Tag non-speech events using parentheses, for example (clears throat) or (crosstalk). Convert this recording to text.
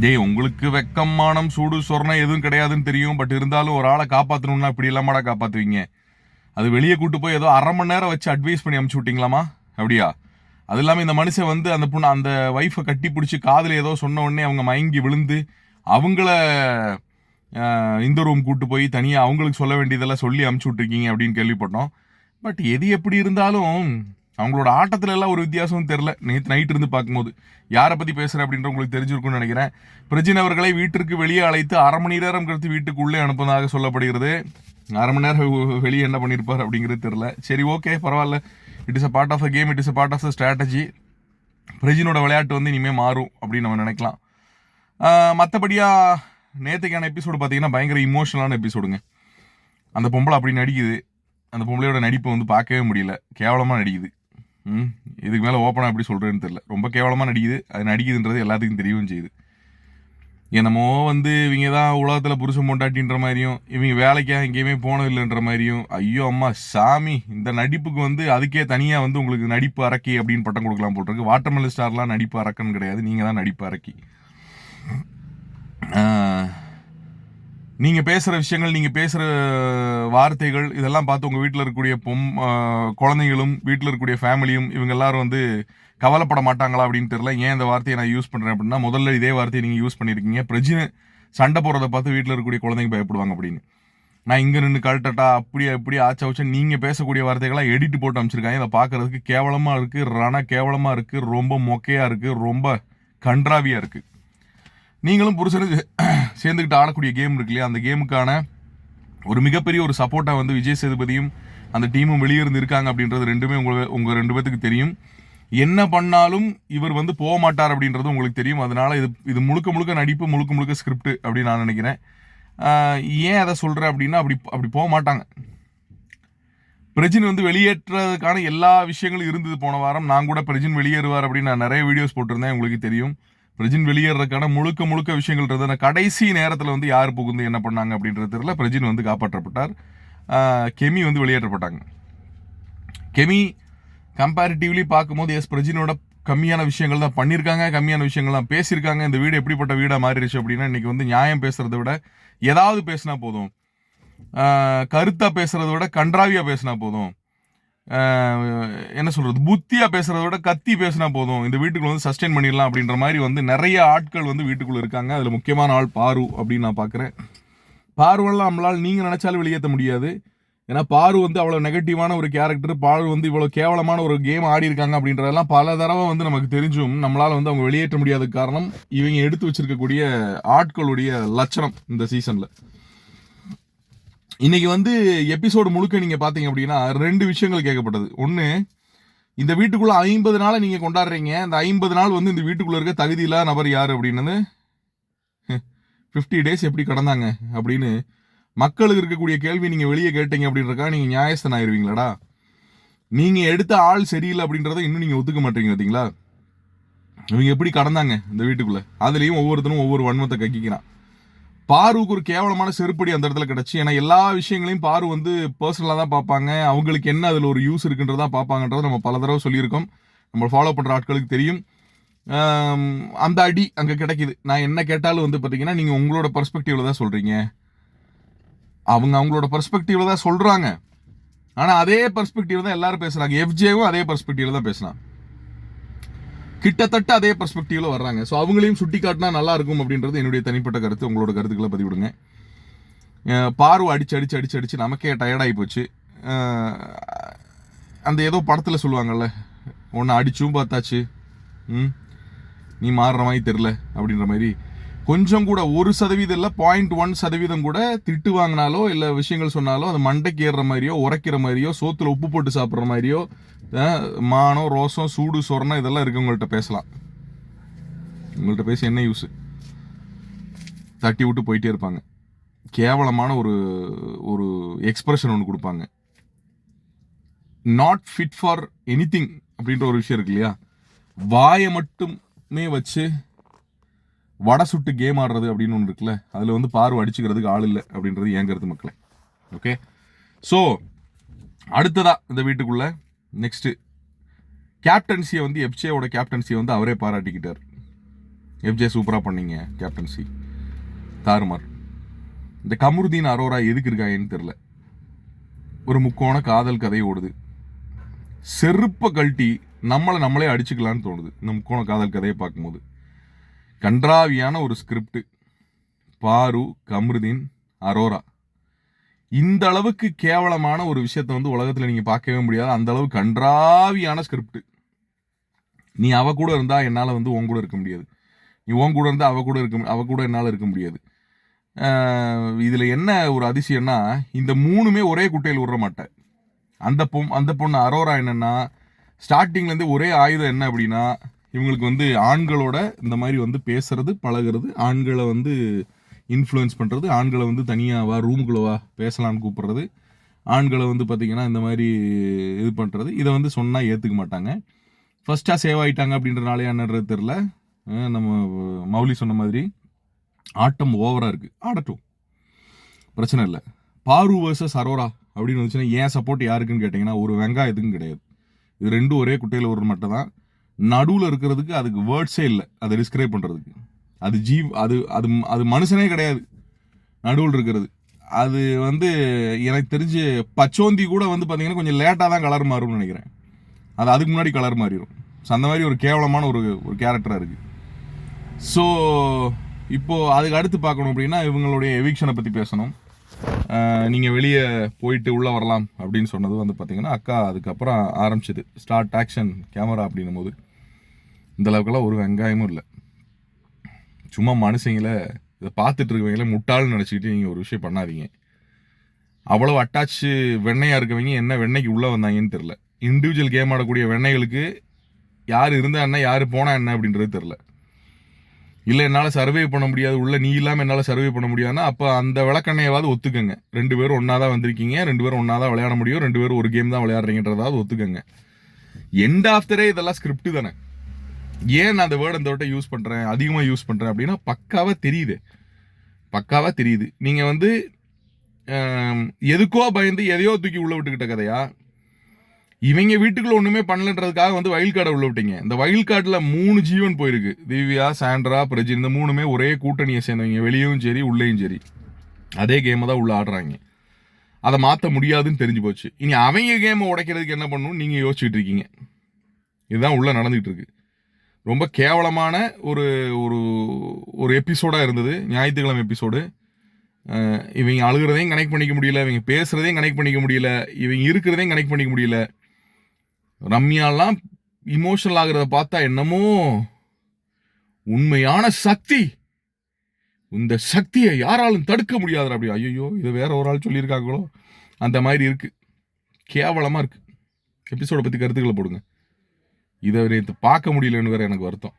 டேய் உங்களுக்கு வெக்கம் மானம் சூடு சொரணம் எதுவும் கிடையாதுன்னு தெரியும். பட் இருந்தாலும் ஒரு ஆளை காப்பாற்றணும்னா இப்படி இல்லாமடா காப்பாற்றுவீங்க அது வெளியே கூட்டு போய் ஏதோ அரை மணி நேரம் வச்சு அட்வைஸ் பண்ணி அமுச்சு விட்டீங்களாமா அப்படியா? அது இல்லாமல் இந்த மனுஷன் வந்து அந்த பொண்ணு அந்த ஒய்ஃபை கட்டி பிடிச்சி காதில் ஏதோ சொன்ன உடனே அவங்க மயங்கி விழுந்து அவங்கள இந்த ரூம் கூட்டு போய் தனியாக அவங்களுக்கு சொல்ல வேண்டியதெல்லாம் சொல்லி அமுச்சு விட்ருக்கீங்க அப்படின்னு கேள்விப்பட்டோம். பட் எது எப்படி இருந்தாலும் அவங்களோட ஆட்டத்துல எல்லாம் ஒரு வித்தியாசமும் தெரில நேற்று நைட் இருந்து பார்க்கும்போது. யாரை பற்றி பேசுகிறேன் அப்படின்ற உங்களுக்கு தெரிஞ்சிருக்கும்னு நினைக்கிறேன். பிரஜின் அவர்களை வீட்டிற்கு வெளியே அழைத்து அரை மணி நேரம் கழித்து வீட்டுக்குள்ளே அனுப்புவதாக சொல்லப்படுகிறது. அரை மணி நேரம் வெளியே என்ன பண்ணியிருப்பார் அப்படிங்கிறது தெரில சரி ஓகே பரவாயில்ல. It is a part of a game it is a part of the strategy பிரஜினோட விளையாட்டு வந்து இனிமேல் மாறும் அப்படின்னு நம்ம நினைக்கலாம். மற்றபடியாக நேற்றுக்கான எபிசோடு பார்த்தீங்கன்னா பயங்கர இமோஷனலான எபிசோடுங்க அந்த பொம்பளை அப்படி நடிக்குது. அந்த பொம்பளையோட நடிப்பை வந்து பார்க்கவே முடியல. கேவலமாக நடிக்குது. ம் இதுக்கு மேலே ஓப்பனாக எப்படி சொல்கிறேன்னு தெரில ரொம்ப கேவலமாக நடிக்குது. அது நடிக்குதுன்றது எல்லாத்துக்கும் தெரியவும் செய்யுது. என்னமோ வந்து இவங்க தான் உலகத்தில் புருஷன் பொண்டாட்டின்ற மாதிரியும் இவங்க வேலைக்காக எங்கேயுமே போனதில்லைன்ற மாதிரியும் ஐயோ அம்மா சாமி இந்த நடிப்புக்கு வந்து அதுக்கே தனியாக வந்து உங்களுக்கு நடிப்பு அரக்கி அப்படின்னு பட்டம் கொடுக்கலாம் போட்டிருக்கு வாட்டர்மெலன் ஸ்டார்லாம் நடிப்பு அரக்கன்னு கிடையாது. நீங்கள் தான் நடிப்பு அரக்கி. நீங்கள் நீங்க பேசுற விஷயங்கள் நீங்க பேசுற வார்த்தைகள் இதெல்லாம் பார்த்து உங்க வீட்டில் இருக்கக்கூடிய பொம் குழந்தைகளும் வீட்டில் இருக்கக்கூடிய ஃபேமிலியும் இவங்க எல்லாரும் வந்து கவலைப்பட மாட்டாங்களா அப்படின்னு தெரியல. ஏன் இந்த வார்த்தையை நான் யூஸ் பண்றேன் அப்படின்னா முதல்ல இதே வார்த்தையை நீங்க யூஸ் பண்ணிருக்கீங்க. பிரஜின சண்டை போறதை பார்த்து வீட்டில் இருக்கக்கூடிய குழந்தைங்க பயப்படுவாங்க அப்படின்னு. நான் இங்க நின்று கழட்டட்டா அப்படியே அப்படியே ஆச்சா வச்சா நீங்க பேசக்கூடிய வார்த்தைகளாம் எடிட் போட்டு அமைச்சிருக்காங்க இதை பார்க்கறதுக்கு கேவலமா இருக்கு ரண கேவலமா இருக்கு ரொம்ப மொக்கையா இருக்கு ரொம்ப கன்றாவியா இருக்கு. நீங்களும் புருஷனுக்கு (clears throat) சேர்ந்துக்கிட்டு ஆடக்கூடிய கேம் இருக்கு இல்லையா? அந்த கேமுக்கான ஒரு மிகப்பெரிய ஒரு சப்போர்ட்டாக வந்து விஜய் சேதுபதியும் அந்த டீமும் வெளியிருந்து இருக்காங்க அப்படின்றது ரெண்டுமே உங்களை உங்கள் ரெண்டு பேத்துக்கு தெரியும். என்ன பண்ணாலும் இவர் வந்து போக மாட்டார் அப்படின்றது உங்களுக்கு தெரியும். அதனால் இது இது முழுக்க முழுக்க நடிப்பு முழுக்க முழுக்க ஸ்கிரிப்ட் அப்படின்னு நான் நினைக்கிறேன். ஏன் அதை சொல்கிறேன் அப்படின்னா அப்படி அப்படி போக மாட்டாங்க. பிரஜின் வந்து வெளியேற்றதுக்கான எல்லா விஷயங்களும் இருந்தது. போன வாரம் நான் கூட பிரஜின் வெளியேறுவார் அப்படின்னு நான் நிறைய வீடியோஸ் போட்டிருந்தேன். உங்களுக்கு தெரியும். பிரஜின் வெளியேறதுக்கான முழுக்க முழுக்க விஷயங்கள் இருந்தது. கடைசி நேரத்தில் வந்து யார் புகுந்து என்ன பண்ணாங்க அப்படின்றது தெரியல. பிரஜின் வந்து காப்பாற்றப்பட்டார். கெமி வந்து வெளியேற்றப்பட்டாங்க. கெமி கம்பேரிட்டிவ்லி பார்க்கும்போது எஸ் பிரஜினோட கம்மியான விஷயங்கள் தான் பண்ணியிருக்காங்க கம்மியான விஷயங்கள் தான் பேசியிருக்காங்க இந்த வீடு எப்படிப்பட்ட வீடாக மாறிடுச்சு அப்படின்னா இன்னைக்கு வந்து நியாயம் பேசுகிறத விட ஏதாவது பேசினா போதும். கருத்தாக பேசுகிறத விட கன்றாவியாக பேசினா போதும். என்ன சொல்கிறது புத்தியாக பேசுகிறத விட கத்தி பேசினா போதும். இந்த வீட்டுக்குள்ள வந்து சஸ்டெயின் பண்ணிடலாம் அப்படின்ற மாதிரி வந்து நிறைய ஆட்கள் வந்து வீட்டுக்குள்ளே இருக்காங்க. அதில் முக்கியமான ஆள் பாரு அப்படின்னு நான் பார்க்குறேன் பார்வெல்லாம் நம்மளால் நீங்கள் நினச்சாலும் வெளியேற்ற முடியாது. ஏன்னா பாரு வந்து அவ்வளோ நெகட்டிவான ஒரு கேரக்டர் பாரு வந்து இவ்வளோ கேவலமான ஒரு கேம் ஆடி இருக்காங்க அப்படின்றதெல்லாம் பல தடவை வந்து நமக்கு தெரிஞ்சும் நம்மளால் வந்து அவங்க வெளியேற்ற முடியாத காரணம் இவங்க எடுத்து வச்சிருக்கக்கூடிய ஆட்களுடைய லட்சணம் இந்த சீசனில் இன்னைக்கு வந்து எபிசோடு முழுக்க நீங்க பாத்தீங்க அப்படின்னா ரெண்டு விஷயங்கள் கேட்கப்பட்டது. ஒன்று இந்த வீட்டுக்குள்ள ஐம்பது நாளை நீங்க கொண்டாடுறீங்க. இந்த ஐம்பது நாள் வந்து இந்த வீட்டுக்குள்ள இருக்க தகுதி இல்லாத நபர் யார் அப்படின்னது? ஃபிஃப்டி டேஸ் எப்படி கடந்தாங்க அப்படின்னு மக்களுக்கு இருக்கக்கூடிய கேள்வி நீங்க வெளியே கேட்டீங்க அப்படின்றக்கா நீங்க நியாயஸ்தன் ஆயிருவீங்களாடா? நீங்க எடுத்த ஆள் சரியில்லை அப்படின்றத இன்னும் நீங்க ஒத்துக்க மாட்டீங்க பார்த்தீங்களா இவங்க எப்படி கடந்தாங்க இந்த வீட்டுக்குள்ள? அதுலயும் ஒவ்வொருத்தரும் ஒவ்வொரு வன்மத்தை கக்கிக்கிறான். பாருவுக்கு ஒரு கேவலமான செருப்படி அந்த இடத்துல கிடச்சி. ஏன்னா எல்லா விஷயங்களையும் பாரு வந்து பர்சனலாக தான் பார்ப்பாங்க. அவங்களுக்கு என்ன அதில் ஒரு யூஸ் இருக்குன்றதா பார்ப்பாங்கன்றத நம்ம பல தடவை சொல்லியிருக்கோம். நம்ம ஃபாலோ பண்ணுற ஆட்களுக்கு தெரியும். அந்த அடி அங்கே கிடைக்குது. நான் என்ன கேட்டாலும் வந்து பார்த்தீங்கன்னா நீங்கள் உங்களோட பர்ஸ்பெக்டிவில் தான் சொல்கிறீங்க அவங்க அவங்களோட பர்ஸ்பெக்டிவில் தான் சொல்கிறாங்க ஆனால் அதே பர்ஸ்பெக்டிவ் தான் எல்லாரும் பேசுகிறாங்க எஃப்ஜேவும் அதே பர்ஸ்பெக்டிவில் தான் பேசுனான் கிட்டத்தட்ட அதே பர்ஸ்பெக்டிவ்ல வர்றாங்க. ஸோ அவங்களையும் சுட்டி காட்டினா நல்லா இருக்கும் அப்படின்றது என்னுடைய தனிப்பட்ட கருத்து. உங்களோட கருத்துக்களை பதிவிடுங்க. பார்வை அடிச்சு அடிச்சு அடிச்சு அடிச்சு நமக்கே டயர்டாகி போச்சு. அந்த ஏதோ படத்தில் சொல்லுவாங்கல்ல ஒன்று அடிச்சும் பார்த்தாச்சு. ம் நீ மாறுற மாதிரி தெரில அப்படின்ற மாதிரி கொஞ்சம் கூட ஒரு சதவீதம் இல்லை பாயிண்ட் ஒன் சதவீதம் கூட திட்டு வாங்கினாலோ இல்லை விஷயங்கள் சொன்னாலோ அது மண்டைக்கு ஏறுற மாதிரியோ உரைக்கிற மாதிரியோ சோத்துல உப்பு போட்டு சாப்பிட்ற மாதிரியோ மானம் ரோசம் சூடு சொரணம் இதெல்லாம் இருக்கு உங்கள்கிட்ட பேசலாம். உங்கள்கிட்ட பேசி என்ன யூஸ் தட்டி விட்டு போயிட்டே இருப்பாங்க. கேவலமான ஒரு ஒரு எக்ஸ்பிரஷன் ஒன்று கொடுப்பாங்க. நாட் ஃபிட் ஃபார் எனிதிங் அப்படின்ற ஒரு விஷயம் இருக்கு இல்லையா? வாயை மட்டுமே வச்சு வடை சுட்டு கேம் ஆடுறது அப்படின்னு ஒன்று இருக்குல்ல அதில் வந்து பார்வை அடிச்சுக்கிறதுக்கு ஆள் இல்லை அப்படின்றது ஏங்கிறது கருத்து மக்களே. ஓகே ஸோ அடுத்ததா இந்த வீட்டுக்குள்ள நெக்ஸ்ட்டு கேப்டன்சியை வந்து எப்சேவோட கேப்டன்சியை வந்து அவரே பாராட்டிக்கிட்டார். எஃப்ஜே சூப்பராக பண்ணீங்க கேப்டன்சி தாறுமார். இந்த கமருதீன் அரோரா எதுக்கு இருக்காங்கன்னு தெரில ஒரு முக்கோண காதல் கதை ஓடுது. செருப்பை கழட்டி நம்மளை நம்மளே அடிச்சுக்கலான்னு தோணுது. இந்த முக்கோண காதல் கதையை பார்க்கும்போது. கன்றாவியான ஒரு ஸ்கிரிப்ட் பாரு கம்ருதீன் அரோரா. இந்த அளவுக்கு கேவலமான ஒரு விஷயத்த வந்து உலகத்தில் நீங்கள் பார்க்கவே முடியாது. அந்த அளவு கன்றாவியான ஸ்கிரிப்ட் நீ அவ கூட இருந்தால் என்னால் வந்து உன் கூட இருக்க முடியாது. நீ உன் கூட இருந்தால் அவ கூட இருக்க அவ கூட என்னால் இருக்க முடியாது. இதில் என்ன ஒரு அதிசயம்னா இந்த மூணுமே ஒரே குட்டையில் விடுற மாட்டேன் அந்த பொம் அந்த பொண்ணு அரோரா என்னென்னா ஸ்டார்டிங்லேருந்து ஒரே ஆயுதம் என்ன அப்படின்னா இவங்களுக்கு வந்து ஆண்களோட இந்த மாதிரி வந்து பேசுறது பழகுறது ஆண்களை வந்து இன்ஃப்ளூயன்ஸ் பண்ணுறது ஆண்களை வந்து தனியாக வா ரூமுக்குள்ள வா பேசலாம்னு கூப்பிட்றது ஆண்களை வந்து பார்த்திங்கன்னா இந்த மாதிரி இது பண்ணுறது இதை வந்து சொன்னால் ஏற்றுக்க மாட்டாங்க. ஃபர்ஸ்ட்டாக சேவ் ஆகிட்டாங்க அப்படின்றனாலே என்னன்றது தெரில நம்ம மௌலி சொன்ன மாதிரி ஆட்டம் ஓவராக இருக்குது ஆடட்டும். பிரச்சனை இல்லை. பாரு வர்சஸ் அரோரா அப்படின்னு வந்துச்சுன்னா ஏன் சப்போர்ட் யாருக்குன்னு கேட்டிங்கன்னா ஒரு வெங்காயத்துக்கும் கிடையாது. இது ரெண்டும் ஒரே குட்டையில் ஒரு மட்டும் தான் நடுவில் இருக்கிறதுக்கு அதுக்கு வேர்ட்ஸே இல்லை. அதை டிஸ்கிரைப் பண்ணுறதுக்கு அது ஜீவ் அது அது அது மனுஷனே கிடையாது. நடுவில் இருக்கிறது. அது வந்து எனக்கு தெரிஞ்சு பச்சோந்தி கூட வந்து பார்த்தீங்கன்னா கொஞ்சம் லேட்டாக தான் கலர் மாறும்னு நினைக்கிறேன். அது அதுக்கு முன்னாடி கலர் மாறிடும் ஸோ அந்த மாதிரி ஒரு கேவலமான ஒரு ஒரு கேரக்டராக இருக்குது ஸோ இப்போ அதுக்கு அடுத்து பார்க்கணும் அப்படின்னா இவங்களுடைய எவிக்ஷனை பற்றி பேசணும். நீங்கள் வெளியே போயிட்டு உள்ளே வரலாம் அப்படின்னு சொன்னது வந்து பார்த்தீங்கன்னா அக்கா அதுக்கப்புறம் ஆரம்பிச்சது. ஸ்டார்ட் ஆக்ஷன் கேமரா அப்படின்னும் போது. இந்த அளவுக்குலாம் ஒரு வெங்காயமும் இல்லை. சும்மா மனுஷங்கள இதை பார்த்துட்டு இருக்கவங்கள முட்டாள்னு நினச்சிக்கிட்டு நீங்கள் ஒரு விஷயம் பண்ணாதீங்க. அவ்வளோ அட்டாச்சு வெண்ணையாக இருக்கவங்க என்ன வெண்ணைக்கு உள்ளே வந்தாங்கன்னு தெரில இண்டிவிஜுவல் கேம் ஆடக்கூடிய வெண்ணைகளுக்கு யார் இருந்தா என்ன யார் போனா என்ன அப்படின்றது தெரில இல்லை என்னால் சர்வே பண்ண முடியாது உள்ள நீ இல்லாமல் என்னால் சர்வே பண்ண முடியாதுன்னா அப்போ அந்த விளக்கண்ணையாவது ஒத்துக்கங்க. ரெண்டு பேரும் ஒன்றா தான் வந்திருக்கீங்க ரெண்டு பேரும் ஒன்றா தான் விளையாட முடியும் ரெண்டு பேரும் ஒரு கேம் தான் விளையாடுறீங்கன்றதாவது ஒத்துக்கங்க. எண்ட் ஆஃப்டரே இதெல்லாம் ஸ்கிரிப்ட் தானே. ஏன் நான் அந்த வேர்டு அந்த வட்ட யூஸ் பண்ணுறேன் அதிகமாக யூஸ் பண்ணுறேன் அப்படின்னா பக்காவாக தெரியுது. பக்காவாக தெரியுது. நீங்கள் வந்து எதுக்கோ பயந்து எதையோ தூக்கி உள்ளே விட்டுக்கிட்ட கதையா? இவங்க வீட்டுக்குள்ள ஒன்றுமே பண்ணலன்றதுக்காக வந்து வயல் கார்டை உள்ள விட்டீங்க. இந்த வயல்காட்டில் மூணு ஜீவன் போயிருக்கு. திவ்யா சாண்ட்ரா பிரஜின் இந்த மூணுமே ஒரே கூட்டணியை சேர்ந்தவங்க. வெளியும் சரி உள்ளேயும் சரி. அதே கேமை தான் உள்ள ஆடுறாங்க. அதை மாற்ற முடியாதுன்னு தெரிஞ்சு போச்சு. இனி அவங்க கேமை உடைக்கிறதுக்கு என்ன பண்ணணும்? நீங்கள் யோசிச்சுட்டு இருக்கீங்க. இதுதான் உள்ளே நடந்துகிட்டு இருக்கு. ரொம்ப கேவலமான ஒரு ஒரு ஒரு எபிசோடாக இருந்தது. ஞாயிற்றுக்கிழமை எபிசோடு இவங்க அழுகிறதையும் கனெக்ட் பண்ணிக்க முடியல இவங்க பேசுகிறதையும் கனெக்ட் பண்ணிக்க முடியல இவங்க இருக்கிறதையும் கனெக்ட் பண்ணிக்க முடியல. ரம்யாலாம் இமோஷனல் ஆகிறத பார்த்தா என்னமோ உண்மையான சக்தி. இந்த சக்தியை யாராலும் தடுக்க முடியாது அப்படி ஐயோ இதை வேற ஒரு ஆள் சொல்லியிருக்காங்களோ? அந்த மாதிரி இருக்குது கேவலமாக இருக்குது எபிசோட பற்றி கருத்துக்களை போடுங்க. இதை நேற்று பார்க்க முடியலன்னு வேற எனக்கு வருத்தம்.